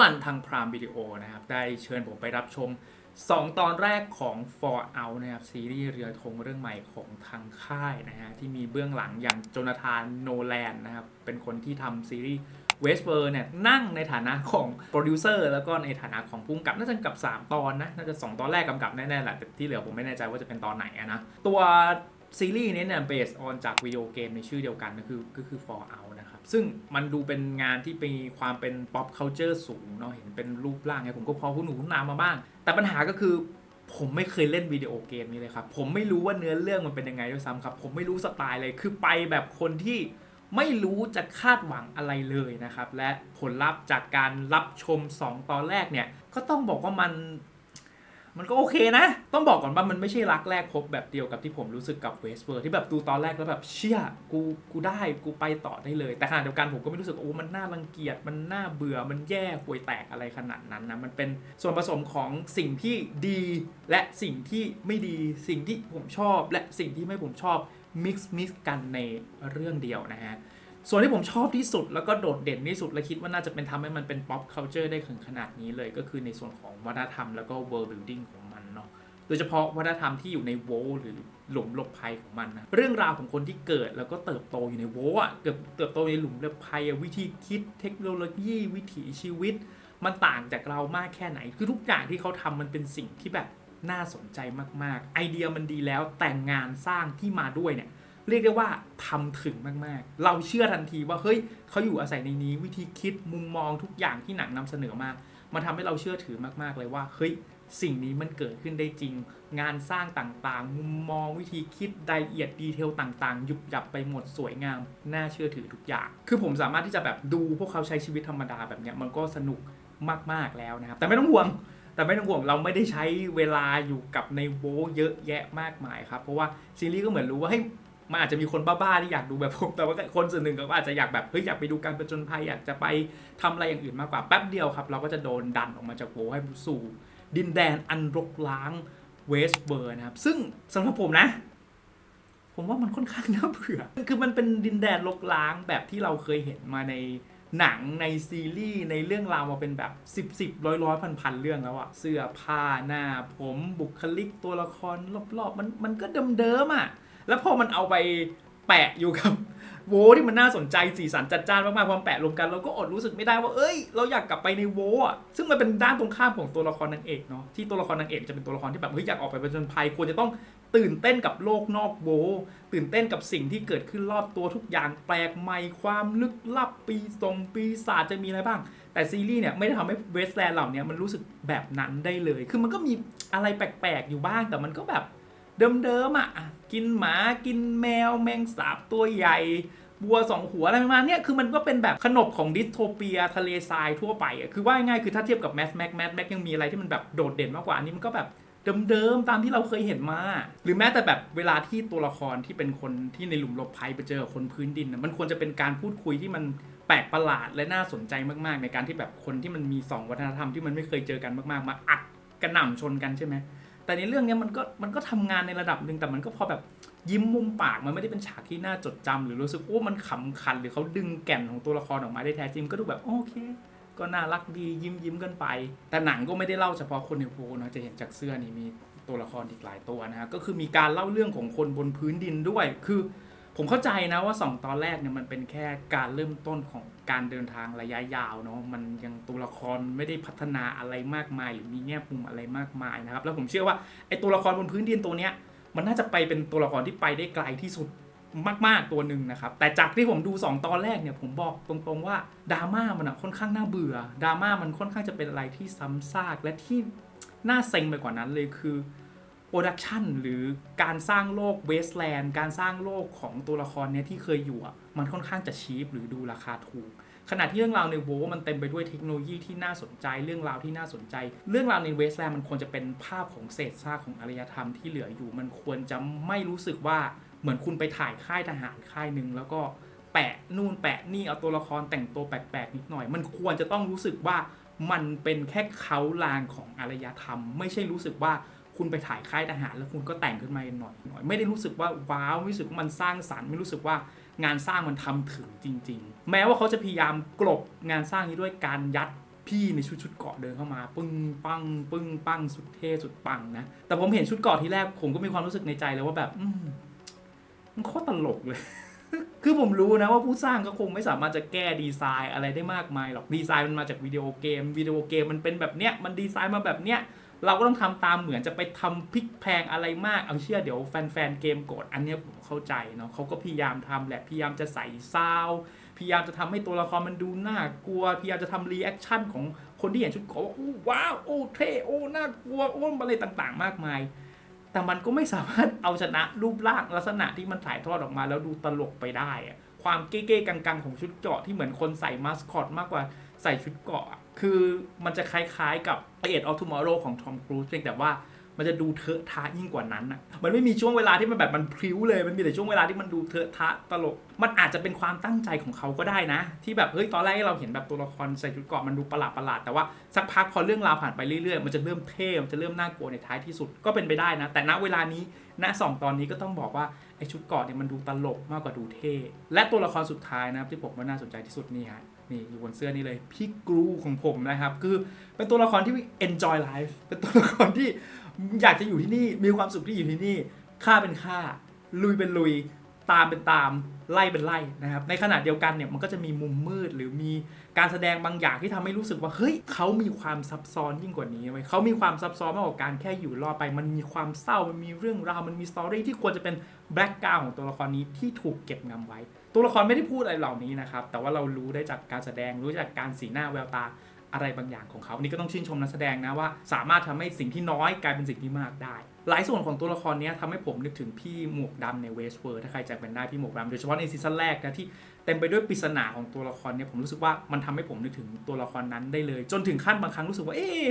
วันทางพรามวิดีโอนะครับ ได้เชิญผมไปรับชม 2 ตอนแรกของ For Out นะครับ ซีรีส์เรือธงเรื่องใหม่ของทางค่ายนะฮะ ที่มีเบื้องหลังอย่างโจนาธานโนแลนนะครับ เป็นคนที่ทำซีรีส์เวสเบอร์เนี่ยนั่งในฐานะของโปรดิวเซอร์แล้วก็ในฐานะของผู้กำกับน่าจะกำกับ 3 ตอนนะ น่าจะ 2 ตอนแรกกำกับแน่ๆแหละแต่ที่เหลือผมไม่แน่ใจว่าจะเป็นตอนไหนนะตัวซีรีส์นี้เนี่ยเบสออนจากวิดีโอเกมในชื่อเดียวกันก็คือก็คือ For Out นะครับ ซึ่งมันดูเป็นงานที่มีความเป็น pop culture สูงเนาะเห็นเป็นรูปร่างไงผมก็พอคุ้นหูคุ้นนามมาบ้าง แต่ปัญหาก็คือผมไม่เคยเล่นวิดีโอเกมนี้เลยครับ ผมไม่รู้ว่าเนื้อเรื่องมันเป็นยังไงด้วยซ้ำครับ ผมไม่รู้สไตล์เลยคือไปแบบคนที่ไม่รู้จะคาดหวังอะไรเลยนะครับ และผลลัพธ์จากการรับชม 2 ตอนแรกเนี่ย ก็ต้องบอกว่ามัน มันก็โอเคนะ ต้องบอกก่อนว่ามันไม่ใช่รักแรกพบแบบเดียวกับที่ผมรู้สึกกับเวสเ r อร์ที่แบบดูตอนแรกแล้วแบบเชี่ยกูกูได้กูไปต่อได้เลย แต่ขณะเดียวกันผมก็ไม่รู้สึกโอ้มันน่ารังเกียจมันน่าเบื่อมันแย่ห่วยแตกอะไรขนาดนั้นนะมันเป็นส่วนผสมของสิ่งที่ดี และสิ่งที่ไม่ดีสิ่งที่ผมชอบ และสิ่งที่ไม่ผมชอบมิกซ์มิกซ์กันในเรื่องเดียวนะฮะ ส่วนที่ผมชอบที่สุดแล้วก็โดดเด่นที่สุด และคิดว่าน่าจะเป็นทำให้มันเป็น pop culture ได้ถึงขนาดนี้เลย ก็คือในส่วนของวัฒนธรรมแล้วก็ world building ของมันเนาะโดยเฉพาะวัฒนธรรมที่อยู่ในโวหรือหลุมหลบภัยของมันนะเรื่องราวของคนที่เกิดแล้วก็เติบโตอยู่ในโวอะเกิดเติบโตในหลุมหลบภัยวิธีคิดเทคโนโลยีวิถีชีวิต มันต่างจากเรามากแค่ไหน คือทุกอย่างที่เขาทำมันเป็นสิ่งที่แบบน่าสนใจมากๆ ไอเดียมันดีแล้วแต่งงานสร้างที่มาด้วยเนี่ย เรียกได้ว่าทำถึงมากๆ เราเชื่อทันทีว่าเฮ้ยเขาอยู่อาศัยในนี้ วิธีคิดมุมมองทุกอย่างที่หนังนำเสนอมามันทำให้เราเชื่อถือมากๆเลยว่าเฮ้ยสิ่งนี้มันเกิดขึ้นได้จริง งานสร้างต่างๆ มุมมองวิธีคิดรายละเอียดดีเทลต่างๆ ยุบยับไปหมดสวยงาม น่าเชื่อถือทุกอย่าง คือผมสามารถที่จะแบบดูพวกเขาใช้ชีวิตธรรมดาแบบเนี้ยมันก็สนุกมากๆแล้วนะครับ แต่ไม่ต้องห่วง แต่ไม่ต้องห่วงเราไม่ได้ใช้เวลาอยู่กับในโวเยอะแยะมากมายครับ เพราะว่าซีรีส์ก็เหมือนรู้ว่าเฮ้ย มันอาจจะมีคนบ้าๆที่อยากดูแบบผม แต่ว่าคนส่วนหนึ่งก็อาจจะอยากแบบเฮ้ยอยากไปดูการประจนภัยอยากจะไปทำอะไรอย่างอื่นมากกว่าแป๊บเดียวครับ เราก็จะโดนดันออกมาจากโวให้สู่ดินแดนอันรกร้างเวสเบิร์นะครับ ซึ่งสำหรับผมนะ ผมว่ามันค่อนข้างน่าเบื่อ คือมันเป็นดินแดนรกร้างแบบที่เราเคยเห็นมาในหนังในซีรีส์ในเรื่องราวมาเป็นแบบ 10 10ร้อยร้อยพันพันเรื่องแล้วอะเสื้อผ้าหน้าผมบุคลิกตัวละครรอบๆ มันมันก็เดิมๆอะ แล้วพอมันเอาไปแปะอยู่กับโวที่มันน่าสนใจสีสันจัดจ้านมากๆพอมันแปะรวมกันเราก็อดรู้สึกไม่ได้ว่าเอ้ย เราอยากกลับไปในโวอะซึ่งมันเป็นด้านตรงข้ามของตัวละครนางเอกเนาะที่ตัวละครนางเอกจะเป็นตัวละครที่แบบเฮ้ยอยากออกไปผจญภัยควรจะต้องตื่นเต้นกับโลกนอกโวตื่นเต้นกับสิ่งที่เกิดขึ้นรอบตัวทุกอย่างแปลกใหม่ความลึกลับปีทรงปีศาจจะมีอะไรบ้าง แต่ซีรีส์เนี่ยไม่ได้ทำให้เวสแลนด์เหล่านี้มันรู้สึกแบบนั้นได้เลย คือมันก็มีอะไรแปลกๆอยู่บ้างแต่มันก็แบบ เดิมๆอะกินหมากินแมวแมงสาบตัวใหญ่บัวสองหัวอะไรประมาณนี้คือมันก็เป็นแบบขนบของดิสโทเปียทะเลทรายทั่วไปอะคือว่าง่ายๆคือถ้าเทียบกับแมสแม็กแมสแม็กยังมีอะไรที่มันแบบโดดเด่นมากกว่าอันนี้มันก็แบบเดิมๆตามที่เราเคยเห็นมา หรือแม้แต่แบบเวลาที่ตัวละครที่เป็นคนที่ในหลุมหลบภัยไปเจอคนพื้นดิน มันควรจะเป็นการพูดคุยที่มันแปลกประหลาดและน่าสนใจมากๆ ในการที่แบบคนที่มันมีสองวัฒนธรรมที่มันไม่เคยเจอกันมากๆ มาอัดกระหน่ำชนกันใช่ไหม แต่ในเรื่องเนี้ยมันก็มันก็ทำงานในระดับหนึ่งแต่มันก็พอแบบยิ้มมุมปากมันไม่ได้เป็นฉากที่น่าจดจำหรือรู้สึกโอ้มันขำขันหรือเขาดึงแก่นของตัวละครออกมาได้แท้จริงก็ดูแบบโอเค ก็น่ารักดียิ้มยิ้มกันไป แต่หนังก็ไม่ได้เล่าเฉพาะคนในโพนะจะเห็นจากเสื้อนี่มีตัวละครอีกหลายตัวนะฮะก็คือมีการเล่าเรื่องของคนบนพื้นดินด้วยคือ ผมเข้าใจนะว่าสองตอนแรกเนี่ยมันเป็นแค่การเริ่มต้นของการเดินทางระยะยาวเนาะมันยังตัวละครไม่ได้พัฒนาอะไรมากมาย หรือมีแง่มุมอะไรมากมายนะครับ แล้วผมเชื่อว่าไอตัวละครบนพื้นดินตัวเนี้ยมันน่าจะไปเป็นตัวละครที่ไปได้ไกลที่สุดมากๆตัวหนึ่งนะครับ แต่จากที่ผมดู 2 ตอนแรกเนี่ยผมบอกตรงๆว่าดราม่ามันอะค่อนข้างน่าเบื่อดราม่ามันค่อนข้างจะเป็นอะไรที่ซ้ำซากและที่น่าเซ็งไปกว่านั้นเลยคือ โปรดักชันหรือการสร้างโลกเวสแลนด์การสร้างโลกของตัวละครเนี่ยที่เคยอยู่มันค่อนข้างจะชีพหรือดูราคาถูก ขณะที่เรื่องราวในโวมันเต็มไปด้วยเทคโนโลยีที่น่าสนใจเรื่องราวที่น่าสนใจ เรื่องราวในเวสแลนด์มันควรจะเป็นภาพของเศษซากของอารยธรรมที่เหลืออยู่ มันควรจะไม่รู้สึกว่าเหมือนคุณไปถ่ายค่ายทหารค่ายหนึ่งแล้วก็แปะนู่นแปะนี่เอาตัวละครแต่งตัวแปลกๆนิดหน่อย มันควรจะต้องรู้สึกว่ามันเป็นแค่เขาลางของอารยธรรม ไม่ใช่รู้สึกว่า คุณไปถ่ายค่ายทหาร แล้วคุณก็แต่งขึ้นมาหน่อยหน่อยไม่ได้รู้สึกว่าว้าวไม่รู้สึกว่ามันสร้างสรรค์ไม่รู้สึกว่างานสร้างมันทำถึงจริง ๆ แม้ว่าเขาจะพยายามกลบงานสร้างนี้ด้วยการยัดพี่ในชุดชุดเกาะเดินเข้ามา ปึ้งปังปึ้งปังสุดเท่สุดปังนะแต่ผมเห็นชุดเกาะทีแรกผมก็มีความรู้สึกในใจเลยว่าแบบอืมันโคตรตลกเลย คือผมรู้นะว่าผู้สร้างก็คงไม่สามารถจะแก้ดีไซน์อะไรได้มากมายหรอกดีไซน์มันมาจากวิดีโอเกมวิดีโอเกมมันเป็นแบบเนี้ยมันดีไซน์มาแบบเนี้ย เราก็ต้องทำตามเหมือนจะไปทำพลิกแพงอะไรมากเอาเชื่อเดี๋ยวแฟนๆเกมโกรธอันนี้ผมเข้าใจเนาะเขาก็พยายามทำแหละพยายามจะใส่ซาวพยายามจะทำให้ตัวละครมันดูน่ากลัวพยายามจะทำรีแอคชั่นของคนที่เห็นชุดเกาะว่าโอ้ว้าวโอ้เท่โอ้น่ากลัวโอ้อะไรต่างๆ มากมาย แต่มันก็ไม่สามารถเอาชนะรูปร่างลักษณะที่มันถ่ายทอดออกมาแล้วดูตลกไปได้ความเก้ๆกังๆของชุดเกาะที่เหมือนคนใส่มาสคอตมากกว่าใส่ชุดเกาะ คือมันจะคล้ายๆกับ e อ of Tomorrow ของ Tom Cruise เพียงแต่ว่ามันจะดูเทอะทะยิ่งกว่านั้นอะ มันไม่มีช่วงเวลาที่มันแบบมันพริ้วเลย มันมีแต่ช่วงเวลาที่มันดูเทอะทะตลก มันอาจจะเป็นความตั้งใจของเขาก็ได้นะ ที่แบบเฮ้ยตอนแรกเราเห็นแบบตัวละครใส่ชุดเกราะมันดูประหลาดประหลาดแต่ว่าสักพักพอเรื่องราวผ่านไปเรื่อยๆ มันจะเริ่มเท่มันจะเริ่มน่ากลัวในท้ายที่สุดก็เป็นไปได้นะ แต่ณเวลานี้ณสองตอนนี้ก็ต้องบอกว่าไอชุดเกราะเนี่ยมันดูตลกมากกว่าดูเท่ และตัวละครสุดท้ายนะครับที่ผมว่าน่าสนใจที่สุดนี่ฮะ นี่อยู่บนเสื้อนี่เลยพี่กรูของผมนะครับ คือเป็นตัวละครที่ enjoy life เป็นตัวละครที่อยากจะอยู่ที่นี่มีความสุขที่อยู่ที่นี่ค่าเป็นค่า ลุยเป็นลุย ตามเป็นตาม ไล่เป็นไล่นะครับในขณะเดียวกันเนี่ยมันก็จะมีมุมมืดหรือมีการแสดงบางอย่างที่ทำให้รู้สึกว่าเฮ้ยเขามีความซับซ้อนยิ่งกว่านี้ไว้เขามีความซับซ้อนมากกว่าการแค่อยู่รอดไป มันมีความเศร้ามันมีเรื่องราวมันมีสตอรี่ที่ควรจะเป็นแบ็กกราวของตัวละครนี้ที่ถูกเก็บงำไว้ ตัวละครไม่ได้พูดอะไรเหล่านี้นะครับแต่ว่าเรารู้ได้จากการแสดงรู้จากการสีหน้าแววตา อะไรบางอย่างของเขานนี่ก็ต้องชื่นชมนักแสดงนะว่า สามารถทำให้สิ่งที่น้อยกลายเป็นสิ่งที่มากได้ หลายส่วนของตัวละครนี้ทำให้ผมนึกถึงพี่หมวกดำในเวสเวิร์ถ้าใครจำเป็นได้พี่หมวกดำโดยเฉพาะในซีซั่นแรกนะที่เต็มไปด้วยปริศนาของตัวละครเนี่ยผมรู้สึกว่ามันทำให้ผมนึกถึงตัวละครนั้นได้เลย จนถึงขั้นบางครั้งรู้สึกว่าเอ๊ะ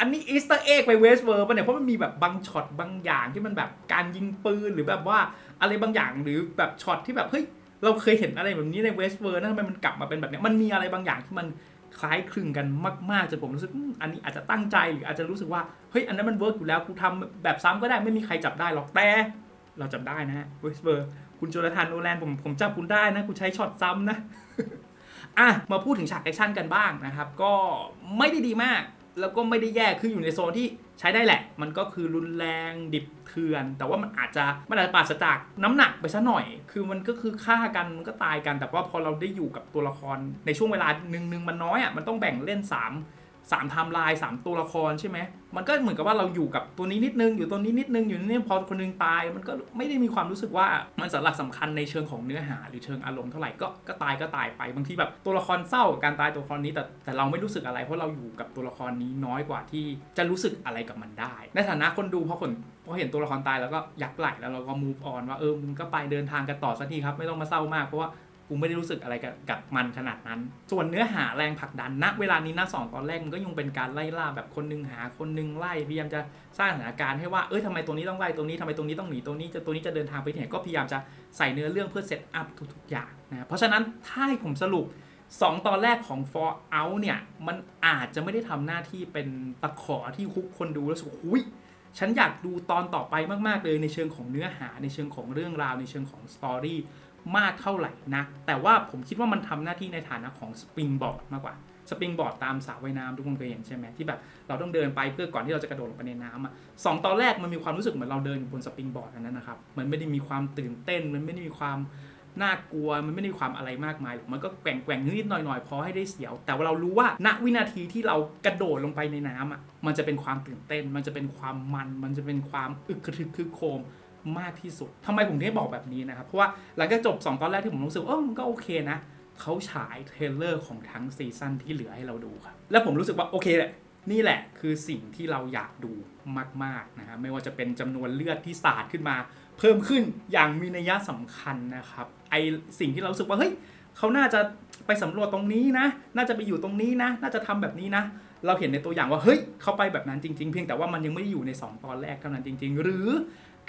อันนี้อีสเตอร์เอ็กไปเวสเวิร์ป่ะเนี่ยเพราะมันมีแบบบางช็อตบางอย่างที่มันแบบการยิงปืนหรือแบบว่าอะไรบางอย่างหรือแบบช็อตที่แบบเฮ้ยเราเคยเห็นอะไรแบบนี้ในเวสเวิร์นะทำไมมันกลับมาเป็นแบบนี้มันมีอะไรบางอย่างที่มัน คล้ายคลึงกันมากๆจนผมรู้สึกอันนี้อาจจะตั้งใจหรืออาจจะรู้สึกว่าเฮ้ยอันนั้นมันเวิร์กอยู่แล้วกูทำแบบซ้ำก็ได้ไม่มีใครจับได้หรอกแต่เราจับได้นะฮะเวสเบอร์คุณโจนาธานโนแลนผมผมจับคุณได้นะคุณใช้ช็อตซ้ำนะอะมาพูดถึงฉากแอคชั่นกันบ้างนะครับ ก็ไม่ได้ดีมาก แล้วก็ไม่ได้แย่คืออยู่ในโซนที่ใช้ได้แหละ มันก็คือรุนแรงดิบเถื่อน แต่ว่ามันอาจจะมันอาจจะปราศจากน้ำหนักไปซะหน่อย คือมันก็คือฆ่ากันมันก็ตายกัน แต่ว่าพอเราได้อยู่กับตัวละครในช่วงเวลาหนึ่งหนึ่งมันน้อยอะมันต้องแบ่งเล่น 3 สามไทม์ไลน์สามตัวละครใช่ไหมมันก็เหมือนกับว่าเราอยู่กับตัวนี้นิดนึงอยู่ตัวนี้นิดนึงอยู่นี่พอคนนึงตาย มันก็ไม่ได้มีความรู้สึกว่ามันสาระสำคัญในเชิงของเนื้อหา หรือเชิงอารมณ์เท่าไหร่ก็ก็ตายก็ตายไปบางทีแบบตัวละครเศร้าการตายตัวละครนี้แต่แต่เราไม่รู้สึกอะไร เพราะเราอยู่กับตัวละครนี้น้อยกว่าที่จะรู้สึกอะไรกับมันได้ ในฐานะคนดูพอคนพอเห็นตัวละครตายแล้วก็ยักไหลแล้วเราก็ move on ว่าเออมึงก็ไปเดินทางกันต่อสักทีครับไม่ต้องมาเศร้ามากเพราะว่า กูไม่ได้รู้สึกอะไรกับกับมันขนาดนั้น ส่วนเนื้อหาแรงผลักดันณเวลานี้นะสองตอนแรกมันก็ยังเป็นการไล่ล่าแบบคนหนึงหาคนหนึงไล่พยายามจะสร้างสถานการณ์ให้ว่าเอ้ยทำไมตัวนี้ต้องไล่ตัวนี้ทำไมตัวนี้ต้องหนีตัวนี้จะตัวนี้จะเดินทางไปไหนก็พยายามจะใส่เนื้อเรื่องเพื่อเซตอัพทุกๆอย่างนะเพราะฉะนั้นถ้าให้ผมสรุป 2 ตอนแรกของ For Out เนี่ยมันอาจจะไม่ได้ทำหน้าที่เป็นตะขอที่คุกคนดูแล้วสึกว่าหุยฉันอยากดูตอนต่อไปมาก ๆ เลยในเชิงของเนื้อหาในเชิงของเรื่องราวในเชิงของสตอรี่ มากเท่าไหร่นะแต่ว่าผมคิดว่ามันทำหน้าที่ในฐานะของสปริงบอร์ดมากกว่าสปริงบอร์ดตามสระว่ายน้ำทุกคนเคยเห็นใช่ไหมที่แบบเราต้องเดินไปเพื่อก่อนที่เราจะกระโดดลงไปในน้ำอะสองตอนแรกมันมีความรู้สึกเหมือนเราเดินอยู่บนสปริงบอร์ดอันนั้นนะครับมันไม่ได้มีความตื่นเต้น มันไม่ได้มีความน่ากลัวมันไม่ได้มีความอะไรมากมายหรอกมันก็แกว่งแกว่งนิดหน่อยๆพอให้ได้เสียว แต่ว่าเรารู้ว่าณวินาทีที่เรากระโดดลงไปในน้ำอะมันจะเป็นความตื่นเต้น มันจะเป็นความมัน มันจะเป็นความอึกกระทึกคึกโคม มากที่สุดทำไมผมถึงได้บอกแบบนี้นะครับ เพราะว่าหลังจากจบ 2 ตอนแรกที่ผมรู้สึกเออมันก็โอเคนะ เขาฉายเทรลเลอร์ของทั้งซีซั่นที่เหลือให้เราดูครับ แล้วผมรู้สึกว่าโอเคแหละ นี่แหละคือสิ่งที่เราอยากดูมากๆนะฮะไม่ว่าจะเป็นจำนวนเลือดที่สาดขึ้นมา เพิ่มขึ้นอย่างมีนัยสำคัญนะครับ ไอสิ่งที่เราสึกว่าเฮ้ยเขาน่าจะไปสำรวจตรงนี้นะ น่าจะไปอยู่ตรงนี้นะ น่าจะทำแบบนี้นะ เราเห็นในตัวอย่างว่า เฮ้ย เขาไปแบบนั้นจริง ๆ เพียงแต่ว่ามันยังไม่ได้อยู่ใน 2 ตอนแรกเท่านั้นจริง ๆ หรือ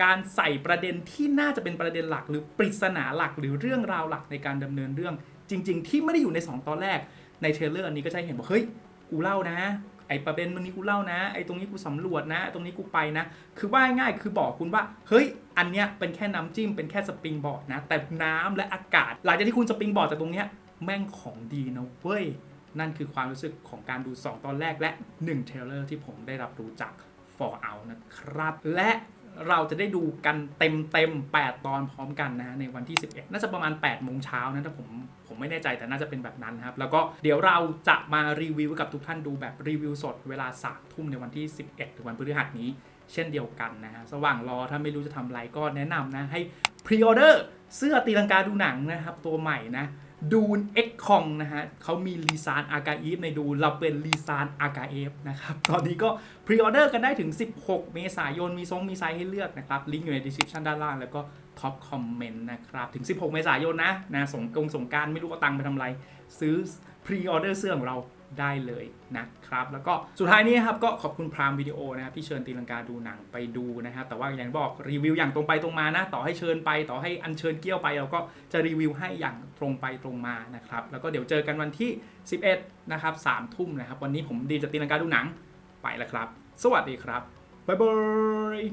การใส่ประเด็นที่น่าจะเป็นประเด็นหลัก หรือปริศนาหลัก หรือเรื่องราวหลักในการดำเนินเรื่องจริง ๆ ที่ไม่ได้อยู่ใน 2 ตอนแรกในเทเลอร์อันนี้ก็จะเห็นว่าเฮ้ยกูเล่านะ ไอประเด็นมันนี้กูเล่านะ ไอตรงนี้กูสำรวจนะ ตรงนี้กูไปนะ คือว่าง่ายคือบอกคุณว่า เฮ้ย อันเนี้ยเป็นแค่น้ำจิ้ม เป็นแค่สปริงบอร์ดนะ แต่น้ำและอากาศ หลังจากที่คุณสปริงบอร์ดจากตรงเนี้ยแม่งของดีนะเว้ย นั่นคือความรู้สึกของการดู 2 ตอนแรกและ1เทเลอร์ที่ผมได้รับรู้จาก For Out นะครับ และ เราจะได้ดูกันเต็มเต็มๆ8ตอนพร้อมกันนะฮะในวันที่ 11 น่าจะประมาณ8โมงเช้านะถ้าผมผมไม่แน่ใจแต่น่าจะเป็นแบบนั้นครับ แล้วก็เดี๋ยวเราจะมารีวิวกับทุกท่านดูแบบรีวิวสดเวลา3ทุ่มในวันที่ 11 ถึงวันพฤหัสนี้ เช่นเดียวกันนะฮะสว่างรอถ้าไม่รู้จะทำอะไรก็แนะนำนะให้พรีออเดอร์เสื้อตีลังกาดูหนังนะครับตัวใหม่นะ ดูนเอ็กคองนะฮะเขามีลีซานอากาอีฟในดูเราเป็นลีซานอากาเอฟนะครับ ตอนนี้ก็พรีออเดอร์กันได้ถึง 16 เมษายน มีทรงมีไซส์ให้เลือกนะครับ ลิงก์อยู่ในดีสคริปชันด้านล่าง แล้วก็ท็อปคอมเมนต์นะครับ ถึง 16 เมษายนนะนะสงกรงสงการไม่รู้เอาตังค์ไปทำอะไร ซื้อพรีออเดอร์เสื้อของเรา ได้เลยนะครับ แล้วก็สุดท้ายนี้ครับก็ขอบคุณพรามวิดีโอนะครับที่เชิญตีลังกาดูหนังไปดูนะครับแต่ว่าอย่างบอกรีวิวอย่างตรงไปตรงมานะต่อให้เชิญไปต่อให้อัญเชิญเกี้ยวไปเราก็จะรีวิวให้อย่างตรงไปตรงมานะครับแล้วก็เดี๋ยวเจอกันวันที่ 11นะครับ3ทุ่มนะครับวันนี้ผมดีจากตีลังกาดูหนังไปแล้วครับ สวัสดีครับบ๊ายบาย